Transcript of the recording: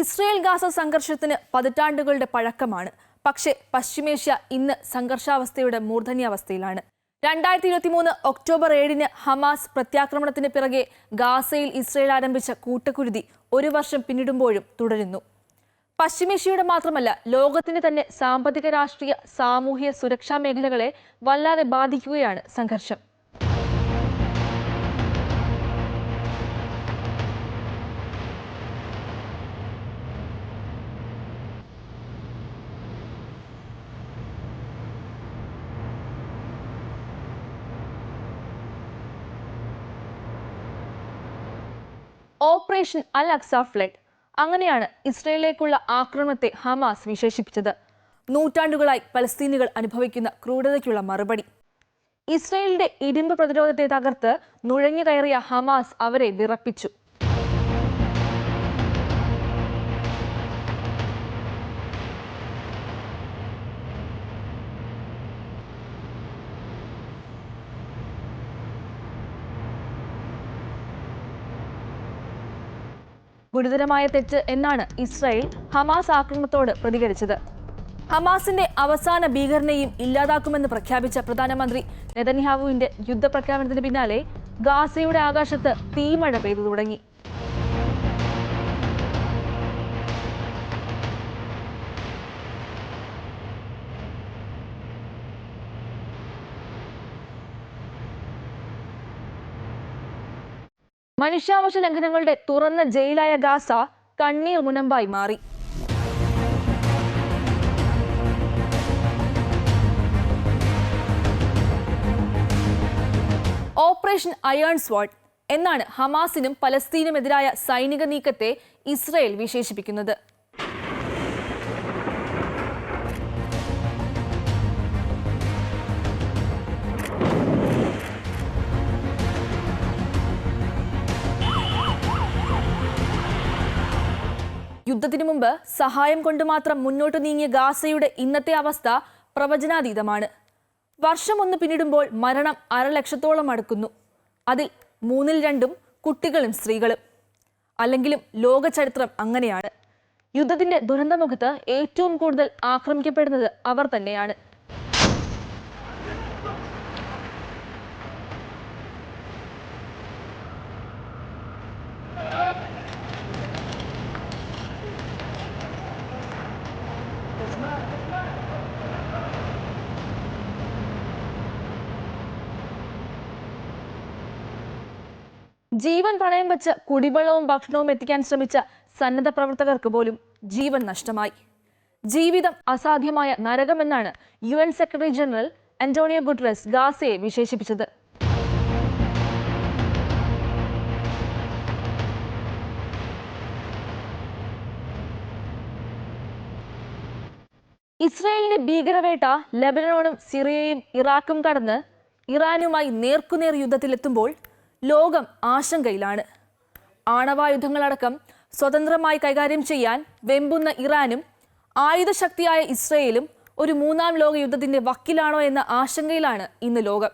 Israel Gaza സംഘർഷത്തിന് പതിറ്റാണ്ടുകളുടെ പഴക്കമാണ്. പക്ഷേ പശ്ചിമേഷ്യ ഇന്ന് സംഘർഷാവസ്ഥയുടെ മൂർധന്യാവസ്ഥയിലാണ്. രണ്ടായിരത്തി ഇരുപത്തിമൂന്ന് ഒക്ടോബർ ഏഴിന് ഹമാസ് പ്രത്യാക്രമണത്തിന് പിറകെ ഗാസയിൽ ഇസ്രയേൽ ആരംഭിച്ച കൂട്ടക്കുരുതി ഒരു വർഷം പിന്നിടുമ്പോഴും തുടരുന്നു. പശ്ചിമേഷ്യയുടെ മാത്രമല്ല ലോകത്തിന്റെ തന്നെ സാമ്പത്തിക രാഷ്ട്രീയ സാമൂഹ്യ സുരക്ഷാ മേഖലകളെ വല്ലാതെ ബാധിക്കുകയാണ് സംഘർഷം. ഓപ്പറേഷൻ അൽ അക്സ ഫ്ലഡ് അങ്ങനെയാണ് ഇസ്രയേലിലേക്കുള്ള ആക്രമണത്തെ ഹമാസ് വിശേഷിപ്പിച്ചത്. നൂറ്റാണ്ടുകളായി പലസ്തീനികൾ അനുഭവിക്കുന്ന ക്രൂരതയ്ക്കുള്ള മറുപടി. ഇസ്രയേലിന്റെ ഇരുമ്പ് പ്രതിരോധത്തെ തകർത്ത് നുഴഞ്ഞു കയറിയ ഹമാസ് അവരെ വിറപ്പിച്ചു. ഗുരുതരമായ തെറ്റ് എന്നാണ് ഇസ്രായേൽ ഹമാസ് ആക്രമണത്തോട് പ്രതികരിച്ചത്. ഹമാസിന്റെ അവസാന ഭീകരനെയും ഇല്ലാതാക്കുമെന്ന് പ്രഖ്യാപിച്ച പ്രധാനമന്ത്രി നെതന്യാഹുവിന്റെ യുദ്ധപ്രഖ്യാപനത്തിന് പിന്നാലെ ഗാസയുടെ ആകാശത്ത് തീമഴ പെയ്തു തുടങ്ങി. മനുഷ്യാവകാശ ലംഘനങ്ങളുടെ തുറന്ന ജയിലായ ഗാസ കണ്ണീർ മുനമ്പായി മാറി. ഓപ്പറേഷൻ അയേൺ സ്വാഡ് എന്നാണ് ഹമാസിനും പലസ്തീനുമെതിരായ സൈനിക നീക്കത്തെ ഇസ്രയേൽ വിശേഷിപ്പിക്കുന്നത്. യുദ്ധത്തിനു മുമ്പ് സഹായം കൊണ്ട് മാത്രം മുന്നോട്ട് നീങ്ങിയ ഗാസയുടെ ഇന്നത്തെ അവസ്ഥ പ്രവചനാതീതമാണ്. വർഷം ഒന്ന് പിന്നിടുമ്പോൾ മരണം അരലക്ഷത്തോളം അടുക്കുന്നു. അതിൽ മൂന്നിൽ രണ്ടും കുട്ടികളും സ്ത്രീകളും. അല്ലെങ്കിലും ലോക ചരിത്രം അങ്ങനെയാണ്. യുദ്ധത്തിന്റെ ദുരന്തമുഖത്ത് ഏറ്റവും കൂടുതൽ ആക്രമിക്കപ്പെടുന്നത് അവർ തന്നെയാണ്. ജീവൻ പണയം വെച്ച് കുടിവെള്ളവും ഭക്ഷണവും എത്തിക്കാൻ ശ്രമിച്ച സന്നദ്ധ പ്രവർത്തകർക്ക് പോലും ജീവൻ നഷ്ടമായി. ജീവിതം അസാധ്യമായ നരകമെന്നാണ് U N secretary general Antonio Guterres ഗാസയെ വിശേഷിപ്പിച്ചത്. ഇസ്രായേലിന്റെ ഭീകരവേട്ട ലബനോണും സിറിയയും ഇറാഖും കടന്ന് ഇറാനുമായി നേർക്കുനേർ യുദ്ധത്തിലെത്തുമ്പോൾ ലോകം ആശങ്കയിലാണ്. ആണവായുധങ്ങളടക്കം സ്വതന്ത്രമായി കൈകാര്യം ചെയ്യാൻ വെമ്പുന്ന ഇറാനും ആയുധശക്തിയായ ഇസ്രയേലും ഒരു മൂന്നാം ലോക യുദ്ധത്തിന്റെ വക്കിലാണോ എന്ന ആശങ്കയിലാണ് ഇന്ന് ലോകം.